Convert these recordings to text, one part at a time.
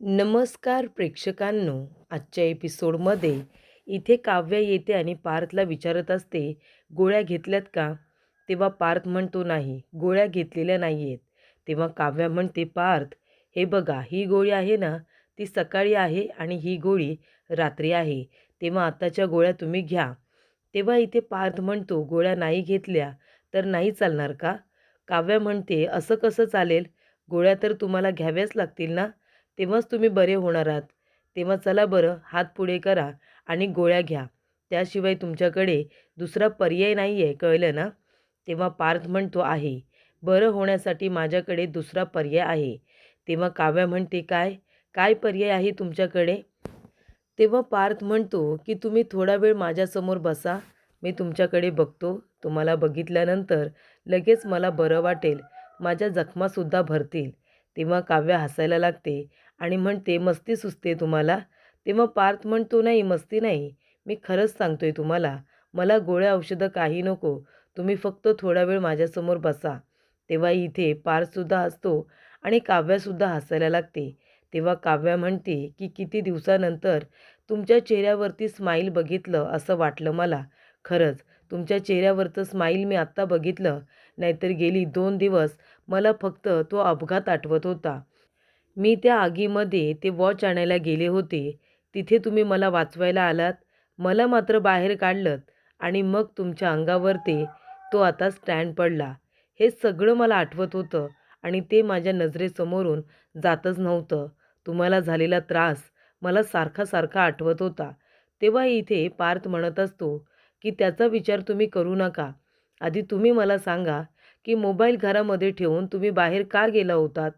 नमस्कार प्रेक्षकांनो आजच्या एपिसोडमध्ये इथे काव्या येते आणि पार्थला विचारत असते गोळ्या घेतल्यात का? तेव्हा पार्थ म्हणतो नाही गोळ्या घेतलेल्या नाही आहेत. तेव्हा काव्या म्हणते पार्थ हे बघा ही गोळी आहे ना ती सकाळी आहे आणि ही गोळी रात्री आहे. तेव्हा आत्ताच्या गोळ्या तुम्ही घ्या. तेव्हा इथे पार्थ म्हणतो गोळ्या नाही घेतल्या तर नाही चालणार का? काव्या म्हणते असं कसं चालेल? गोळ्या तर तुम्हाला घ्याव्याच लागतील ना? तेव्हाच तुम्ही बरे होणार आहात. तेव्हा चला बरं हात पुढे करा आणि गोळ्या घ्या. त्याशिवाय तुमच्याकडे दुसरा पर्याय नाही आहे कळलं ना? तेव्हा पार्थ म्हणतो आहे. बरं होण्यासाठी माझ्याकडे दुसरा पर्याय आहे. तेव्हा काव्या म्हणते काय? काय पर्याय आहे तुमच्याकडे? तेव्हा पार्थ म्हणतो की तुम्ही थोडा वेळ माझ्यासमोर बसा. मी तुमच्याकडे बघतो. तुम्हाला बघितल्यानंतर लगेच मला बरं वाटेल. माझ्या जखमासुद्धा भरतील. तेव्हा काव्या हसायला लागते. आणि म्हणते मस्ती सुचते तुम्हाला. तेव्हा पार्थ म्हणतो नाही मस्ती नाही. मी खरंच सांगतो आहे तुम्हाला. मला गोळ्या औषधं काही नको. तुम्ही फक्त थोडा वेळ माझ्यासमोर बसा. तेव्हा इथे पार्थसुद्धा हसतो आणि काव्यासुद्धा हसायला लागते. तेव्हा काव्या म्हणते की किती दिवसानंतर तुमच्या चेहऱ्यावरती स्माईल बघितलं असं वाटलं मला. खरंच तुमच्या चेहऱ्यावरचं स्माईल मी आत्ता बघितलं. नाहीतर गेली दोन दिवस मला फक्त तो अपघात आठवत होता. मी त्या आगीमध्ये ते वॉच आणायला गेले होते. तिथे तुम्ही मला वाचवायला आलात. मला मात्र बाहेर काढलंत आणि मग तुमच्या अंगावर ते तो आता स्टँड पडला. हे सगळं मला आठवत होतं आणि ते माझ्या नजरेसमोरून जातच नव्हतं. तुम्हाला झालेला त्रास मला सारखा सारखा आठवत होता. तेव्हा इथे पार्थ म्हणत असतो की त्याचा विचार तुम्ही करू नका. आधी तुम्ही मला सांगा की मोबाईल घरामध्ये ठेवून तुम्ही बाहेर का गेला होतात?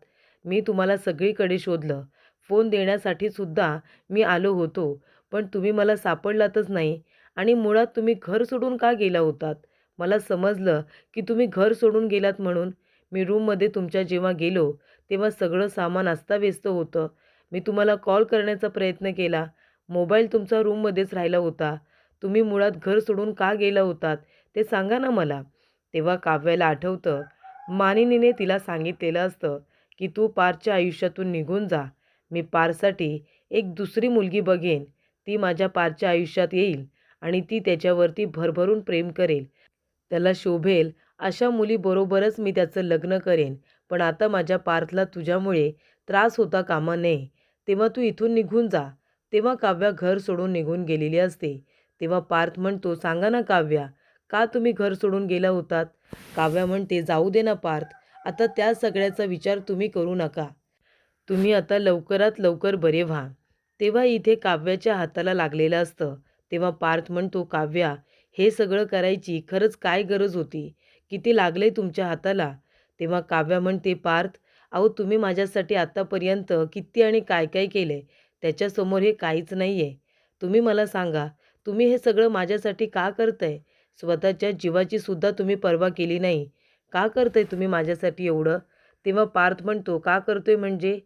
मी तुम्हाला सगळीकडे शोधलं. फोन देण्यासाठीसुद्धा मी आलो होतो पण तुम्ही मला सापडलातच नाही आणि मुळात तुम्ही घर सोडून का गेला होतात? मला समजलं की तुम्ही घर सोडून गेलात म्हणून. मी रूममध्ये तुमच्या जेव्हा गेलो तेव्हा सगळं सामान अस्ताव्यस्त होतं. मी तुम्हाला कॉल करण्याचा प्रयत्न केला. मोबाईल तुमचा रूममध्येच राहिला होता. तुम्ही मुळात घर सोडून का गेला होतात ते सांगा ना मला. तेव्हा काव्याला आठवतं. मानिनीने तिला सांगितलेलं असतं. की तू पारच्या आयुष्यातून निघून जा. मी पारसाठी एक दुसरी मुलगी बघेन. ती माझ्या पारच्या आयुष्यात येईल आणि ती त्याच्यावरती भरभरून प्रेम करेल. त्याला शोभेल अशा मुलीबरोबरच मी त्याचं लग्न करेन. पण आता माझ्या पार्थला तुझ्यामुळे त्रास होता कामा नये. तेव्हा तू इथून निघून जा. तेव्हा काव्या घर सोडून निघून गेलेली असते. तेव्हा पार्थ म्हणतो सांगा ना काव्या का तुम्ही घर सोडून गेला होतात? काव्या म्हणते जाऊ दे ना पार्थ आता त्या सगळ्याचा विचार तुम्ही करू नका. तुम्ही आता लवकरात लवकर बरे व्हा. तेव्हा इथे काव्याच्या हाताला लागलेलं असतं. तेव्हा पार्थ म्हणतो काव्या हे सगळं करायची खरंच काय गरज होती? किती लागले तुमच्या हाताला? तेव्हा काव्या म्हणते पार्थ अहो तुम्ही माझ्यासाठी आत्तापर्यंत किती आणि काय काय केलं? आहे त्याच्यासमोर हे काहीच नाही आहे तुम्ही मला सांगा तुम्ही हे सगळं माझ्यासाठी का करताय? स्वतःच्या जीवाची सुद्धा तुम्ही पर्वा केली नाही. का करताय तुम्ही माझ्यासाठी एवढं? तेव्हा पार्थ म्हणतो का करतोय म्हणजे?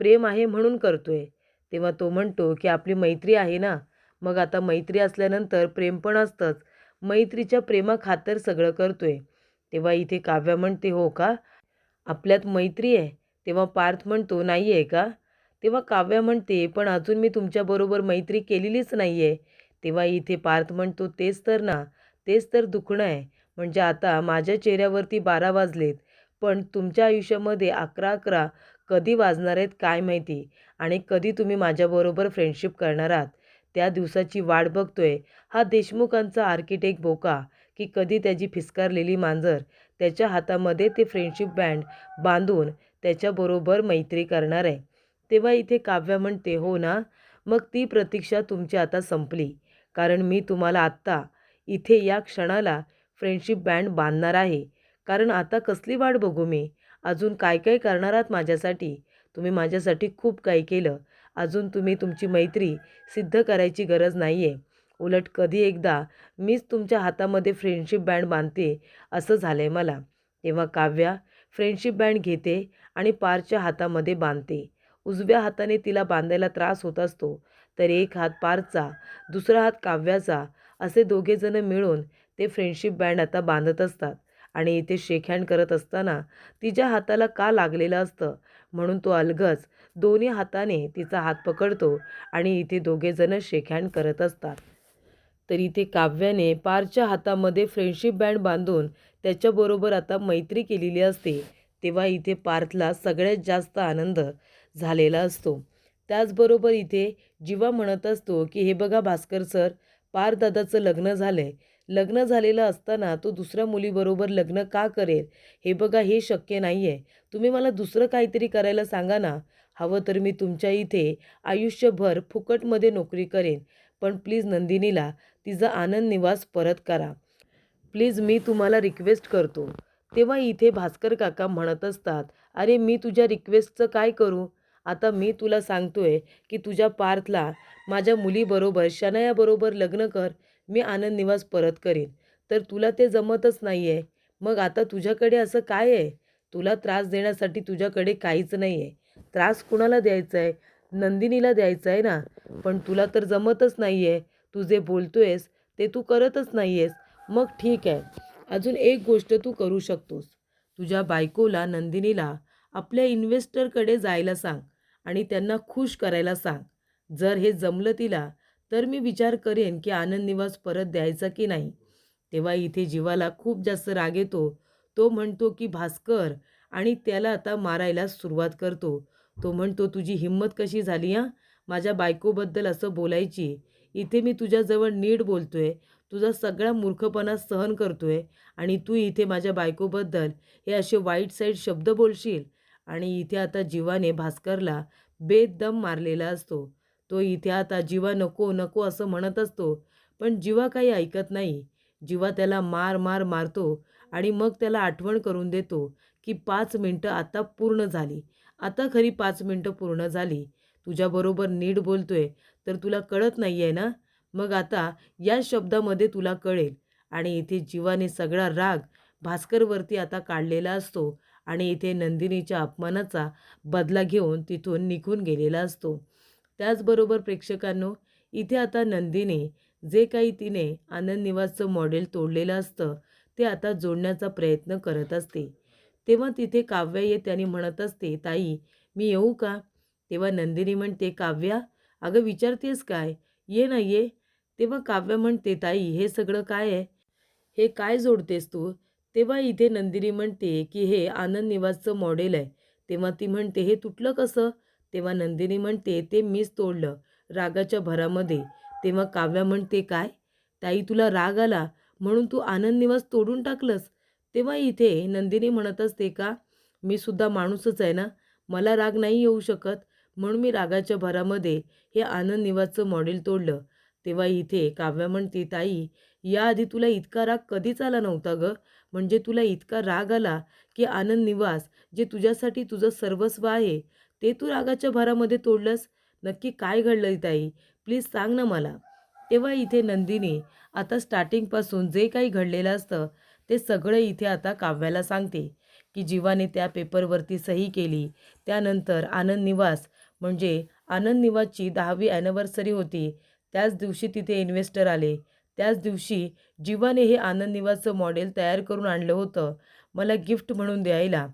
प्रेम आहे म्हणून करतोय. तेव्हा तो म्हणतो की आपली मैत्री आहे ना. मग आता मैत्री असल्यानंतर प्रेम पण असतंच. मैत्रीच्या प्रेमाखातर सगळं करतोय. तेव्हा इथे काव्या म्हणते हो का? आपल्यात मैत्री आहे. तेव्हा पार्थ म्हणतो नाही आहे का? तेव्हा काव्या म्हणते पण अजून मी तुमच्याबरोबर मैत्री केलेलीच नाही आहे तेव्हा इथे पार्थ म्हणतो तेच तर ना. तेच तर दुखणं आहे. म्हणजे आता माझ्या चेहऱ्यावरती बारा वाजलेत पण तुमच्या आयुष्यामध्ये अकरा अकरा कधी वाजणार आहेत काय माहिती? आणि कधी तुम्ही माझ्याबरोबर फ्रेंडशिप करणार आहात? त्या दिवसाची वाट बघतोय. हा देशमुखांचा आर्किटेक्ट बोका की कधी त्याची फिसकारलेली मांजर त्याच्या हातामध्ये ते फ्रेंडशिप बँड बांधून त्याच्याबरोबर मैत्री करणार आहे. तेव्हा इथे काव्या म्हणते हो ना? मग ती प्रतीक्षा तुमची आता संपली. कारण मी तुम्हाला आत्ता इथे या क्षणाला फ्रेंडशिप बँड बांधणार आहे. कारण आता कसली वाट बघू मी? अजून काय काय करणार आहात माझ्यासाठी? तुम्ही माझ्यासाठी खूप काही केलं. अजून तुम्ही तुमची मैत्री सिद्ध करायची गरज नाही आहे उलट कधी एकदा मीच तुमच्या हातामध्ये फ्रेंडशिप बँड बांधते असं झालं आहे मला. तेव्हा काव्या फ्रेंडशिप बँड घेते आणि पारच्या हातामध्ये बांधते. उजव्या हाताने तिला बांधायला त्रास होत असतो. तर एक हात पारचा दुसरा हात काव्याचा असे दोघेजणं मिळून ते फ्रेंडशिप बँड आता बांधत असतात. आणि इथे शेक हँड करत असताना तिच्या हाताला का लागलेलं असतं? म्हणून तो अलगच दोन्ही हाताने तिचा हात पकडतो आणि इथे दोघेजणं शेक हँड करत असतात. तर इथे काव्याने पारच्या हातामध्ये फ्रेंडशिप बँड बांधून त्याच्याबरोबर आता मैत्री केलेली असते तेव्हा इथे पार्थला सगळ्यात जास्त आनंद झालेला असतो. त्याचबरोबर इथे जीवा म्हणत असतो की हे बघा भास्कर सर पारदादाचं लग्न झालं आहे लग्न झालेलं असताना तो दुसऱ्या मुलीबरोबर लग्न का करेल? हे बघा हे शक्य नाही आहे तुम्ही मला दुसरं काहीतरी करायला सांगा ना. हवं तर मी तुमच्या इथे आयुष्यभर फुकटमध्ये नोकरी करेन. पण प्लीज नंदिनीला तिचा आनंद निवास परत करा. प्लीज मी तुम्हाला रिक्वेस्ट करतो. तेव्हा इथे भास्कर काका म्हणत असतात अरे मी तुझ्या रिक्वेस्टचं काय करू? आता मी तुला सांगतोय की तुझ्या पार्थला माझ्या मुलीबरोबर शनायाबरोबर लग्न कर. मी आनंद निवास परत करेन. तर तुला ते जमतच नाही आहे मग आता तुझ्याकडे असं काय आहे? तुला त्रास देण्यासाठी तुझ्याकडे काहीच नाही आहे त्रास कुणाला द्यायचा आहे नंदिनीला द्यायचा आहे ना. पण तुला तर जमतच नाही आहे तू जे बोलतोयस ते तू करतच नाही आहेस मग ठीक आहे. अजून एक गोष्ट तू करू शकतोस. तुझ्या बायकोला नंदिनीला आपल्या इन्व्हेस्टरकडे जायला सांग आणि त्यांना खुश करायला सांग. जर हे जमलं तिला तर मी विचार करेन की आनंद निवास परत द्यायचा की नाही. तेव्हा इथे जीवाला खूप जास्त राग येतो. तो म्हणतो की भास्कर आणि त्याला आता मारायला सुरुवात करतो. तो म्हणतो तुझी हिंमत कशी झाली हां? माझ्या बायकोबद्दल असं बोलायची. इथे मी तुझ्याजवळ नीट बोलतोय. तुझा सगळा मूर्खपणा सहन करतोय. आणि तू इथे माझ्या बायकोबद्दल हे असे वाईट साईड शब्द बोलशील? आणि इथे आता जीवाने भास्करला बेदम मारलेला असतो. तो इथे आता जीवा नको नको असं म्हणत असतो. पण जीवा काही ऐकत नाही. जीवा त्याला मार मार मारतो आणि मग त्याला आठवण करून देतो की पाच मिनटं आता पूर्ण झाली. आता खरी पाच मिनटं पूर्ण झाली. तुझ्याबरोबर नीट बोलतोय तर तुला कळत नाही आहे ना? मग आता या शब्दामध्ये तुला कळेल. आणि इथे जीवाने सगळा राग भास्करवरती आता काढलेला असतो आणि इथे नंदिनीच्या अपमानाचा बदला घेऊन तिथून निघून गेलेला असतो. त्याचबरोबर प्रेक्षकांनो इथे आता नंदिनी जे काही तिने आनंद निवासचं मॉडेल तोडलेलं असतं ते आता जोडण्याचा प्रयत्न करत असते. तेव्हा तिथे काव्या ये आणि म्हणत असते ताई मी येऊ का? तेव्हा नंदिनी म्हणते काव्या अगं विचारतेस काय? ये ना ये. तेव्हा काव्य म्हणते ताई हे सगळं काय आहे? हे काय जोडतेस तू? तेव्हा इथे नंदिनी म्हणते की हे आनंद निवासचं मॉडेल आहे. तेव्हा ती म्हणते हे तुटलं कसं? तेव्हा नंदिनी म्हणते ते मीच तोडलं रागाच्या भरामध्ये. तेव्हा काव्या म्हणते काय? ताई तुला राग आला? म्हणून तू आनंद निवास तोडून टाकलंस? तेव्हा इथे नंदिनी म्हणत असते का मी सुद्धा माणूसच आहे ना? मला राग नाही येऊ शकत. म्हणून मी रागाच्या भरामध्ये हे आनंद निवासचं मॉडेल तोडलं. तेव्हा इथे काव्या म्हणते ताई याआधी तुला इतका राग कधीच आला नव्हता गं? म्हणजे तुला इतका राग आला की आनंद निवास जे तुझ्यासाठी तुझं सर्वस्व आहे ते तू रागाच्या भरामध्ये तोडलंस? नक्की काय घडलं ताई? प्लीज सांग ना मला. तेव्हा इथे नंदिनी आता स्टार्टिंगपासून जे काही घडलेलं असतं ते सगळं इथे आता काव्याला सांगते की जीवाने त्या पेपरवरती सही केली. त्यानंतर आनंद निवास म्हणजे आनंद निवासची दहावी ॲनिव्हर्सरी होती. त्याच दिवशी तिथे इन्व्हेस्टर आले. त्याच दिवशी जीवाने हे आनंद निवासचं मॉडेल तयार करून आणलं होतं. मला गिफ्ट म्हणून द्यायला.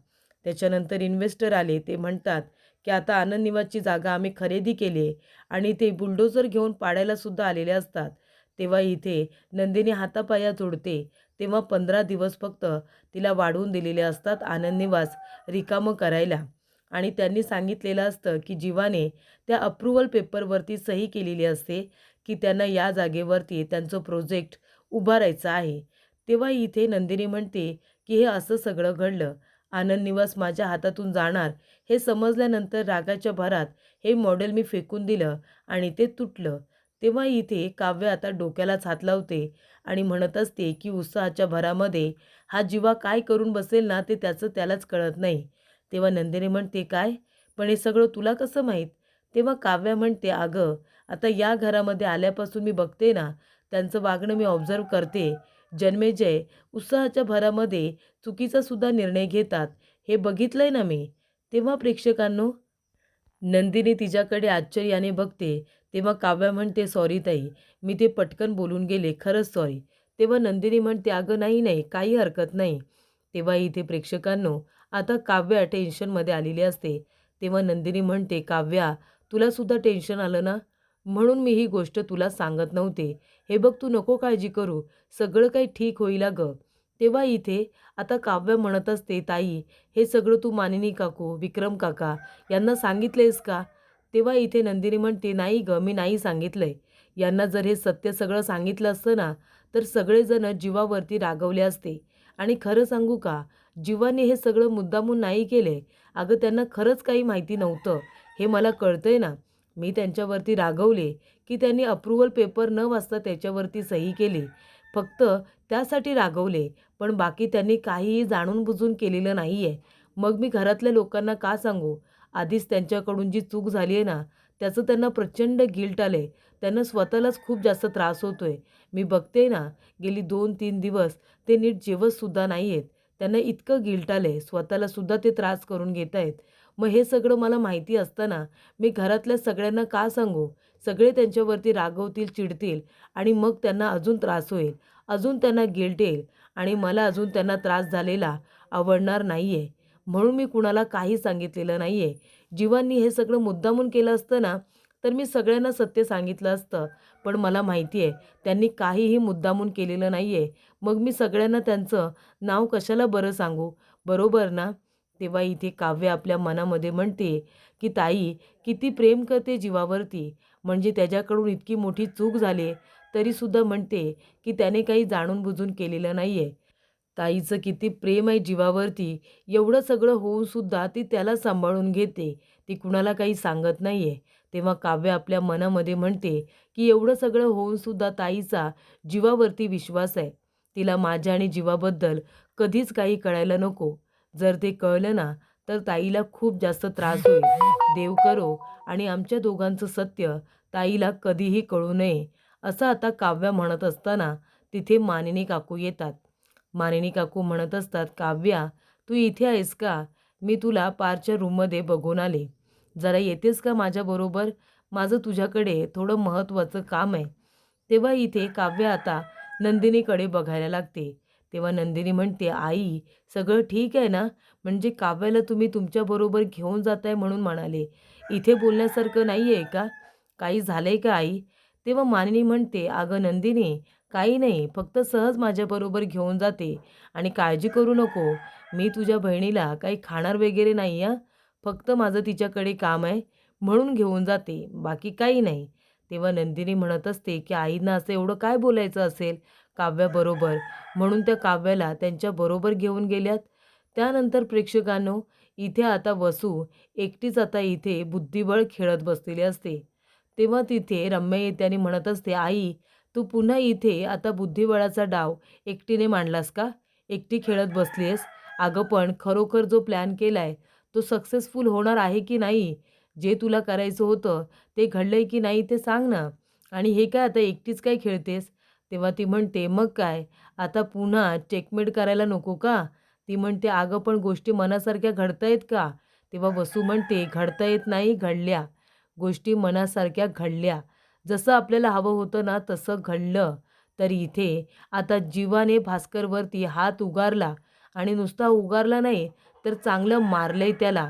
त्याच्यानंतर इन्व्हेस्टर आले. ते म्हणतात की आता आनंद निवासची जागा आम्ही खरेदी केली आहे आणि ते बुलडोजर घेऊन पाडायलासुद्धा आलेले असतात. तेव्हा इथे नंदिनी हातापाया जोडते. तेव्हा पंधरा दिवस फक्त तिला वाढवून दिलेले असतात आनंद निवास रिकामं करायला. आणि त्यांनी सांगितलेलं असतं की जीवाने त्या अप्रुव्हल पेपरवरती सही केलेली असते की त्यांना या जागेवरती त्यांचं प्रोजेक्ट उभारायचं आहे. तेव्हा इथे नंदिनी म्हणते की हे असं सगळं घडलं. आनंद निवास माझ्या हातातून जाणार हे समजल्यानंतर रागाच्या भरात हे मॉडेल मी फेकून दिलं आणि ते तुटलं. तेव्हा इथे काव्य आता डोक्यालाच हात लावते आणि म्हणत असते की उत्साहाच्या भरामध्ये हा जीवा काय करून बसेल ना ते त्याचं त्यालाच कळत नाही. तेव्हा नंदिनी म्हणते काय? पण हे सगळं तुला कसं माहीत? तेव्हा काव्या म्हणते अगं आता या घरामध्ये आल्यापासून मी बघते ना त्यांचं वागणं मी ऑब्झर्व करते. जन्मेजय उत्साहाच्या भरामध्ये चुकीचा सुद्धा निर्णय घेतात. हे बघितलंय ना मी? तेव्हा प्रेक्षकांनो नंदिनी तिच्याकडे आश्चर्याने बघते तेव्हा काव्या म्हणते सॉरी ताई मी ते पटकन बोलून गेले खरंच सॉरी. तेव्हा नंदिनी म्हणते अगं नाही नाही काही हरकत नाही. तेव्हा इथे प्रेक्षकांनो आता काव्या टेन्शनमध्ये आलेली असते. तेव्हा नंदिनी म्हणते काव्या तुलासुद्धा टेन्शन आलं ना? म्हणून मी ही गोष्ट तुला सांगत नव्हते. हे बघ तू नको काळजी करू. सगळं काही ठीक होईल गं तेव्हा इथे आता काव्य म्हणत असते ताई हे सगळं तू मानिनी काकू विक्रम काका यांना सांगितलेस का? तेव्हा इथे नंदिनी म्हणते नाही गं मी नाही सांगितलंय. यांना जर हे सत्य सगळं सांगितलं असतं ना तर सगळेजण जीवावरती रागवले असते. आणि खरं सांगू का जीवाने हे सगळं मुद्दामून नाही केले अगं त्यांना खरंच काही माहिती नव्हतं. हे मला कळतंय ना. मी त्यांच्यावरती रागवले की त्यांनी अप्रुव्हल पेपर न वाचता त्याच्यावरती सही केली. फक्त त्यासाठी रागवले पण बाकी त्यांनी काहीही जाणून बुजून केलेलं नाही आहे मग मी घरातल्या लोकांना का सांगू? आधीच त्यांच्याकडून जी चूक झाली आहे ना त्याचं त्यांना प्रचंड गिल्ट आलं आहे त्यांना स्वतःलाच खूप जास्त त्रास होतो आहे मी बघते ना गेली दोन तीन दिवस ते नीट जेवतसुद्धा नाही आहेत त्यांना इतकं गिल्ट आलं आहे स्वतःलासुद्धा ते त्रास करून घेत आहेत मग हे सगळं मला माहिती असताना मी घरातल्या सगळ्यांना का सांगू? सगळे त्यांच्यावरती रागवतील चिडतील आणि मग त्यांना अजून त्रास होईल अजून त्यांना गिल्ट येईल आणि मला अजून त्यांना त्रास झालेला आवडणार नाही आहे म्हणून मी कुणाला काही सांगितलेलं नाही आहे जीवांनी हे सगळं मुद्दामून केलं असतं ना तर मी सगळ्यांना सत्य सांगितलं असतं पण मला माहिती आहे त्यांनी काहीही मुद्दामून केलेलं नाही आहे मग मी सगळ्यांना त्यांचं नाव कशाला बरं सांगू? बरोबर ना? तेव्हा इथे काव्य आपल्या मनामध्ये म्हणते की ताई किती प्रेम करते जीवावरती. म्हणजे त्याच्याकडून इतकी मोठी चूक झाली तरीसुद्धा म्हणते की त्याने काही जाणून बुजून केलेलं नाही आहे ताईचं किती प्रेम आहे जीवावरती. एवढं सगळं होऊनसुद्धा ती त्याला सांभाळून घेते. ती कुणाला काही सांगत नाही आहे तेव्हा काव्य आपल्या मनामध्ये म्हणते की एवढं सगळं होऊनसुद्धा ताईचा जीवावरती विश्वास आहे. तिला माझ्या आणि जीवाबद्दल कधीच काही कळायला नको. जर ते कळलं ना तर ताईला खूप जास्त त्रास होईल. देव करो आणि आमच्या दोघांचं सत्य ताईला कधीही कळू नये असं आता काव्य म्हणत असताना तिथे मानिनी काकू येतात. मानिनी काकू म्हणत असतात काव्या तू इथे आहेस का? मी तुला पारच्या रूममध्ये बघून आले. जरा येतेस का माझ्याबरोबर? माझं तुझ्याकडे थोडं महत्त्वाचं काम आहे. तेव्हा इथे काव्य आता नंदिनीकडे बघायला लागते. तेव्हा नंदिनी म्हणते आई सगळं ठीक आहे ना? म्हणजे काव्याला तुम्ही तुमच्याबरोबर घेऊन जाताय म्हणून म्हणाले. इथे बोलण्यासारखं नाही आहे का? काही झालं आहे का आई? तेव्हा मानिनी म्हणते अगं नंदिनी काही नाही. फक्त सहज माझ्याबरोबर घेऊन जाते आणि काळजी करू नको. मी तुझ्या बहिणीला काही खाणार वगैरे नाही आहे फक्त माझं तिच्याकडे काम आहे. म्हणून घेऊन जाते. बाकी काही नाही. तेव्हा नंदिनी म्हणत असते की आईंना असं एवढं काय बोलायचं असेल? काव्याबरोबर. म्हणून त्या काव्याला त्यांच्याबरोबर घेऊन गेल्यात. त्यानंतर प्रेक्षकांनो इथे आता वसू एकटीच आता इथे बुद्धिबळ खेळत बसलेली असते. तेव्हा तिथे रम्या येते आणि म्हणत असते आई तू पुन्हा इथे आता बुद्धिबळाचा डाव एकटीने मांडलास का? एकटी खेळत बसलीस अगं पण खरोखर जो प्लॅन केला आहे तो सक्सेसफुल होणार आहे की नाही? जे तुला करायचं होतं ते घडलंय की नाही ते सांग ना. आणि हे काय आता एकटीच काय खेळतेस? तेव्हा ती म्हणते मग काय? आता पुन्हा चेकमेट करायला नको का ती म्हणते अगं पण गोष्टी मनासारख्या घडतायत का तेव्हा वसू म्हणते घडता येत नाही घडल्या. गोष्टी मनासारख्या घडल्या. जसं आपल्याला हवं होतं ना तसं घडलं. तर इथे आता जीवाने भास्करवरती हात उगारला आणि नुसता उगारला नाही तर चांगलं मारलंय त्याला.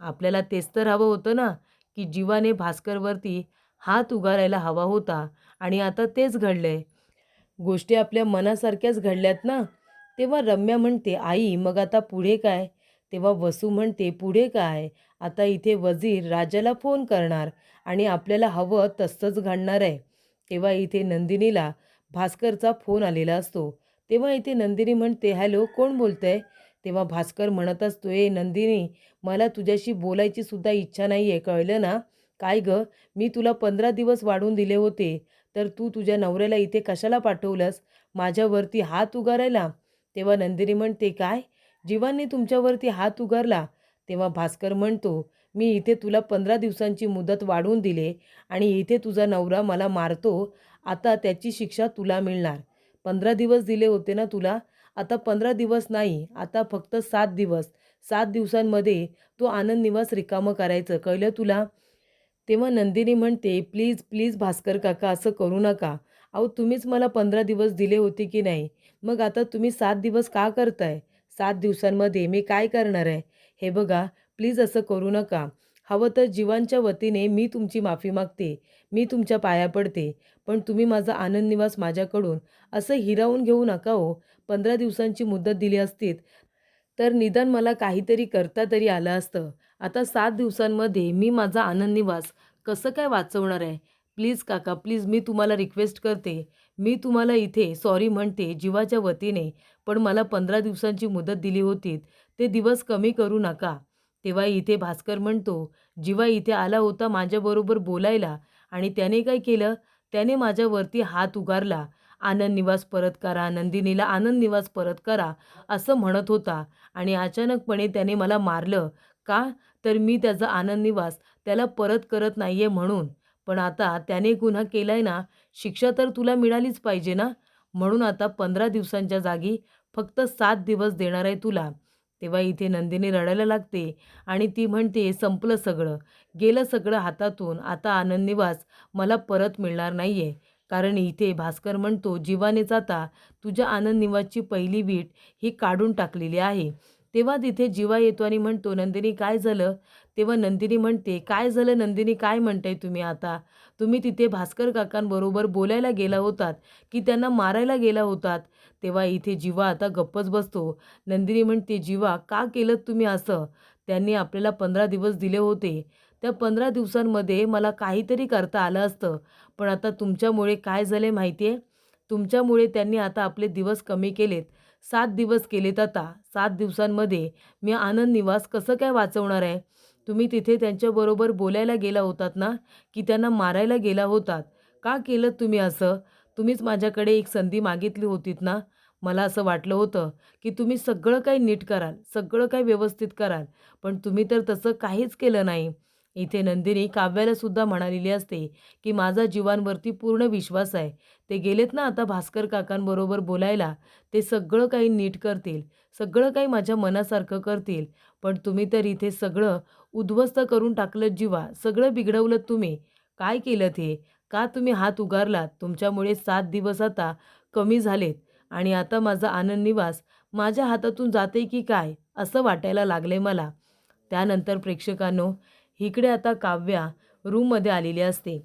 आपल्याला तेच तर हवं होतं ना की जीवाने भास्करवरती हात उगारायला हवा होता आणि आता तेच घडलं आहे गोष्टी आपल्या मनासारख्याच घडल्यात ना? तेव्हा रम्या म्हणते आई मग आता पुढे काय? तेव्हा वसू म्हणते पुढे काय? आता इथे वजीर राजाला फोन करणार आणि आपल्याला हवं तसंच घडणार आहे. तेव्हा इथे नंदिनीला भास्करचा फोन आलेला असतो. तेव्हा इथे नंदिनी म्हणते हॅलो कोण बोलतंय? तेव्हा भास्कर म्हणत असतो ए नंदिनी मला तुझ्याशी बोलायची सुद्धा इच्छा नाही आहे कळलं ना? काय गं? मी तुला पंधरा दिवस वाढून दिले होते. तर तू तुझ्या नवऱ्याला इथे कशाला पाठवलंस? माझ्यावरती हात उगारायला. तेव्हा नंदिनी म्हणते काय? जीवांनी तुमच्यावरती हात उगारला. तेव्हा भास्कर म्हणतो मी इथे तुला पंधरा दिवसांची मुदत वाढवून दिले आणि इथे तुझा नवरा मला मारतो. आता त्याची शिक्षा तुला मिळणार. पंधरा दिवस दिले होते ना तुला? आता पंधरा दिवस नाही आता फक्त सात दिवस. सात दिवसांमध्ये तो आनंद निवास रिकामं करायचं. कळलं तुला? तेव्हा नंदिनी म्हणते प्लीज प्लीज भास्कर काका असं करू नका. अहो तुम्हीच मला पंधरा दिवस दिले होते की नाही? मग आता तुम्ही सात दिवस का करताय? सात दिवसांमध्ये मी काय करणार आहे? हे बघा प्लीज असं करू नका. हवं तर जीवांच्या वतीने मी तुमची माफी मागते. मी तुमच्या पाया पडते. पण तुम्ही माझा आनंद निवास माझ्याकडून. असं हिरावून घेऊ नका हो. पंधरा दिवसांची मुदत दिली असतीत तर निदान मला काहीतरी करता तरी आलं असतं. आता सात दिवसांमध्ये मी माझा आनंद निवास कसं काय वाचवणार आहे? प्लीज काका प्लीज मी तुम्हाला रिक्वेस्ट करते. मी तुम्हाला इथे सॉरी म्हणते जीवाच्या वतीने पण मला पंधरा दिवसांची मुदत दिली होती. ते दिवस कमी करू नका. तेव्हा इथे भास्कर म्हणतो जीवा इथे आला होता माझ्याबरोबर बोलायला आणि त्याने काय केलं? त्याने माझ्यावरती हात उगारला. आनंद निवास परत करा नंदिनीला आनंद निवास परत करा असं म्हणत होता आणि अचानकपणे त्याने मला मारलं. का? तर मी त्याचा आनंद निवास त्याला परत करत नाही आहे म्हणून. पण आता त्याने गुन्हा केला आहे ना शिक्षा तर तुला मिळालीच पाहिजे ना? म्हणून आता पंधरा दिवसांच्या जागी फक्त सात दिवस देणार आहे तुला. तेव्हा इथे नंदिनी रडायला लागते आणि ती म्हणते संपलं सगळं. गेलं सगळं हातातून. आता आनंद निवास. मला परत मिळणार नाही आहे कारण इथे भास्कर म्हणतो जीवानेच आता तुझ्या आनंद निवासची पहिली वीट ही काढून टाकलेली आहे. तेव्हा तिथे जीवा येतो आणि म्हणतो नंदिनी काय झालं? तेव्हा नंदिनी म्हणते काय झालं नंदिनी? काय म्हणताय तुम्ही आता? तुम्ही तिथे भास्कर काकांबरोबर बोलायला गेला होतात की त्यांना मारायला गेला होतात? तेव्हा इथे जीवा आता गप्पच बसतो. नंदिनी म्हणते जीवा का केलं तुम्ही असं? त्यांनी आपल्याला पंधरा दिवस दिले होते. त्या पंधरा दिवसांमध्ये मला काहीतरी करता आलं असतं. पण आता तुमच्यामुळे काय झाले माहिती आहे तुमच्यामुळे त्यांनी आता आपले दिवस कमी केलेत. सात दिवस केलेत आता सात दिवसांमध्ये मी आनंद निवास कसं काय वाचवणार आहे? तुम्ही तिथे त्यांच्याबरोबर बोलायला गेला होतात ना? की त्यांना मारायला गेला होतात? का केलं तुम्ही असं? तुम्हीच माझ्याकडे एक संधी मागितली होतीत ना? मला असं वाटलं होतं की तुम्ही सगळं काही नीट कराल सगळं काही व्यवस्थित कराल पण तुम्ही तर तसं काहीच केलं नाही. इथे नंदिनी काव्यालासुद्धा म्हणालेली असते की माझा जीवांवरती पूर्ण विश्वास आहे. ते गेलेत ना आता भास्कर काकांबरोबर बोलायला. ते सगळं काही नीट करतील. सगळं काही माझ्या मनासारखं करतील. पण तुम्ही तर इथे सगळं उद्ध्वस्त करून टाकलं जीवा. सगळं बिघडवलं तुम्ही. काय केलं ते का तुम्ही हात उगारलात? तुमच्यामुळे सात दिवस आता कमी झालेत. आणि आता माझा आनंद निवास. माझ्या हातातून जाते की काय? असं वाटायला लागले मला. त्यानंतर प्रेक्षकांनो इकडे आता काव्या रूममध्ये आलेली असते.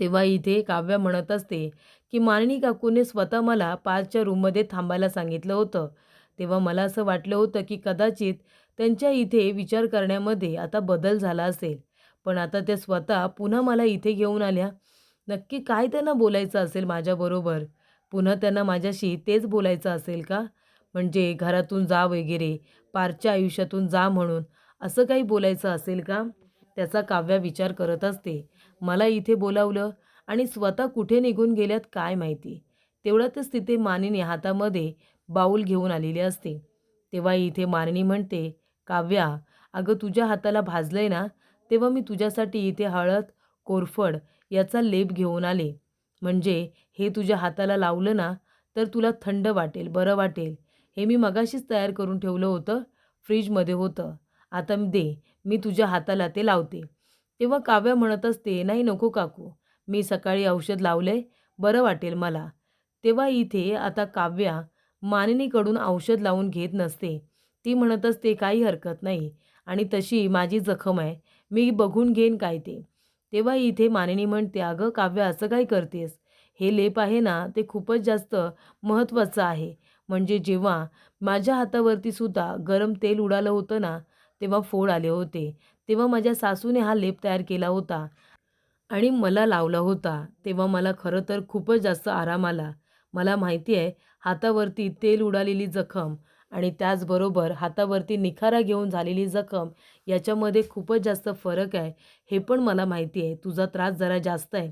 तेव्हा इथे काव्या म्हणत असते की माननी काकूने स्वतः मला पाचच्या रूममध्ये थांबायला सांगितलं होतं. तेव्हा मला असं वाटलं होतं की कदाचित त्यांच्या इथे विचार करण्यामध्ये आता बदल झाला असेल. पण आता त्या स्वतः पुन्हा मला इथे घेऊन आल्या. नक्की काय त्यांना बोलायचं असेल माझ्याबरोबर? पुन्हा त्यांना माझ्याशी तेच बोलायचं असेल का? म्हणजे घरातून जा वगैरे पारच्या आयुष्यातून जा म्हणून. असं काही बोलायचं असेल का? त्याचा काव्या विचार करत असते. मला इथे बोलावलं आणि स्वतः कुठे निघून गेल्यात काय माहिती? तेवढ्यातच तिथे मानिनी हातामध्ये बाऊल घेऊन आलेली असते. तेव्हा इथे मानिनी म्हणते काव्या अगं तुझ्या हाताला भाजलंय ना तेव्हा मी तुझ्यासाठी इथे हळद कोरफड याचा लेप घेऊन आले. म्हणजे हे तुझ्या हाताला लावलं ना तर तुला थंड वाटेल बरं वाटेल. हे मी मगाशीच तयार करून ठेवलं होतं फ्रीजमध्ये होतं. आता दे मी तुझ्या हाताला ते लावते. तेव्हा काव्य म्हणत असते नाही नको काकू मी सकाळी औषध लावलंय बरं वाटेल मला. तेव्हा इथे आता काव्या मानिनीकडून औषध लावून घेत नसते. ती म्हणत असते काही हरकत नाही आणि तशी माझी जखम आहे मी बघून घेईन काय ते. तेव्हा इथे मानिनी म्हणते अगं काव्य असं काय करतेस? हे लेप आहे ना ते खूपच जास्त महत्त्वाचं आहे. म्हणजे जेव्हा माझ्या हातावरती सुद्धा गरम तेल उडालं होतं ना तेव्हा फोड आले होते. तेव्हा माझ्या सासूने हा लेप तयार केला होता आणि मला लावला होता. तेव्हा मला खरं तर खूपच जास्त आराम आला. मला माहिती आहे हातावरती तेल उडालेली जखम आणि त्याचबरोबर हातावरती निखारा घेऊन झालेली जखम याच्यामध्ये खूपच जास्त फरक आहे हे पण मला माहिती आहे. तुझा त्रास जरा जास्त आहे.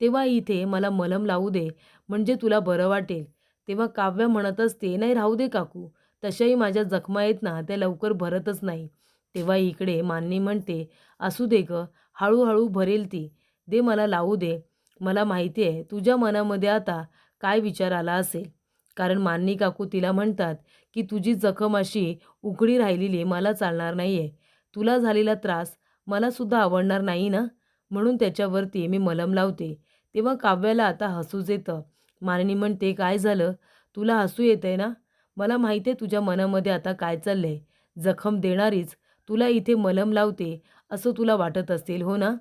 तेव्हा इथे मला मलम लावू दे म्हणजे तुला बरं वाटेल. तेव्हा काव्य म्हणत असते नाही राहू दे काकू. तशाही माझ्या जखमा आहेत ना त्या लवकर भरतच नाही. तेव्हा इकडे मान्नी म्हणते असू दे ग हळूहळू भरेल ती. दे मला लावू दे. मला माहिती आहे तुझ्या मनामध्ये आता काय विचार आला असेल? कारण मान्नी काकू तिला म्हणतात की तुझी जखम अशी उघडी राहिलेली मला चालणार नाही आहे तुला झालेला त्रास मलासुद्धा आवडणार नाही ना? म्हणून त्याच्यावरती मी मलम लावते. तेव्हा काव्याला आता हसूच येतं. माननी म्हणते काय झालं? तुला हसू येतं आहे ना? मला माहिती आहे तुझ्या मनामध्ये आता काय चाललं आहे जखम देणारीच तुला इथे मलम लावते असं तुला वाटत असेल हो ना?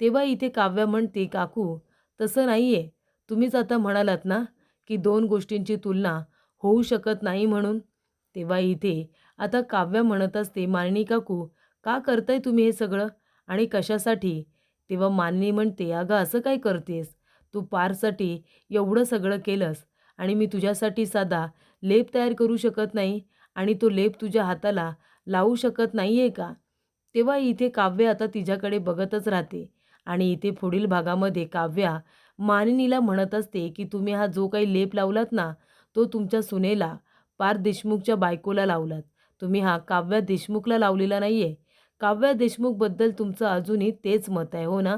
तेव्हा इथे काव्या म्हणते काकू तसं नाही आहे तुम्हीच आता म्हणालात ना की दोन गोष्टींची तुलना होऊ शकत नाही म्हणून? तेव्हा इथे आता काव्य म्हणत असते मानिनी काकू का करताय तुम्ही हे सगळं? आणि कशासाठी? तेव्हा माननी म्हणते अगं असं काय करतेस? तू पारसाठी एवढं सगळं केलंस आणि मी तुझ्यासाठी साधा लेप तयार करू शकत नाही आणि तो लेप तुझ्या हाताला लावू शकत नाही आहे का? तेव्हा इथे काव्य आता तिच्याकडे बघतच राहते आणि इथे पुढील भागामध्ये काव्या मानिनीला म्हणत असते की तुम्ही हा जो काही लेप लावलात ना तो तुमच्या सुनेला पार देशमुखच्या बायकोला लावलात. तुम्ही हा काव्या देशमुखला लावलेला नाही आहे काव्या देशमुखबद्दल तुमचं अजूनही तेच मत आहे हो ना?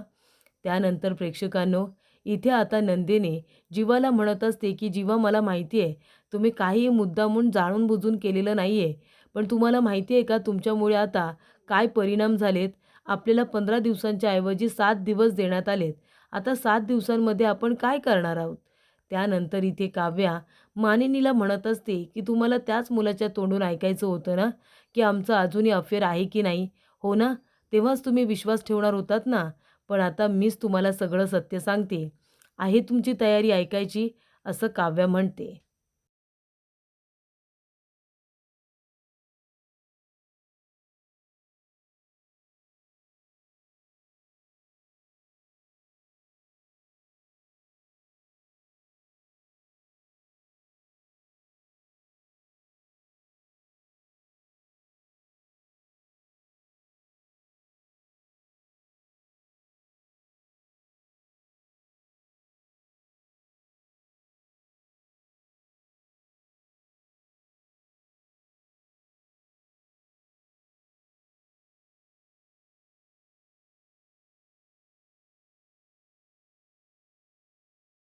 त्यानंतर प्रेक्षकांनो इथे आता नंदिनी जीवाला म्हणत असते की जीवा मला माहिती आहे तुम्ही काही मुद्दामून जाणून बुजून केलेलं नाही आहे पण तुम्हाला माहिती आहे का तुमच्यामुळे आता काय परिणाम झालेत? आपल्याला पंधरा दिवसांच्या ऐवजी सात दिवस देण्यात आलेत. आता सात दिवसांमध्ये आपण काय करणार आहोत? त्यानंतर इथे काव्या मानिनीला म्हणत असते की तुम्हाला त्याच मुलाच्या तोंडून ऐकायचं होतं ना की आमचं अजूनही अफेअर आहे की नाही? हो ना तेव्हाच तुम्ही विश्वास ठेवणार होतात ना. पण आता मीच तुम्हाला सगळं सत्य सांगते. आहे तुमची तयारी ऐकायची? असं काव्या म्हणते.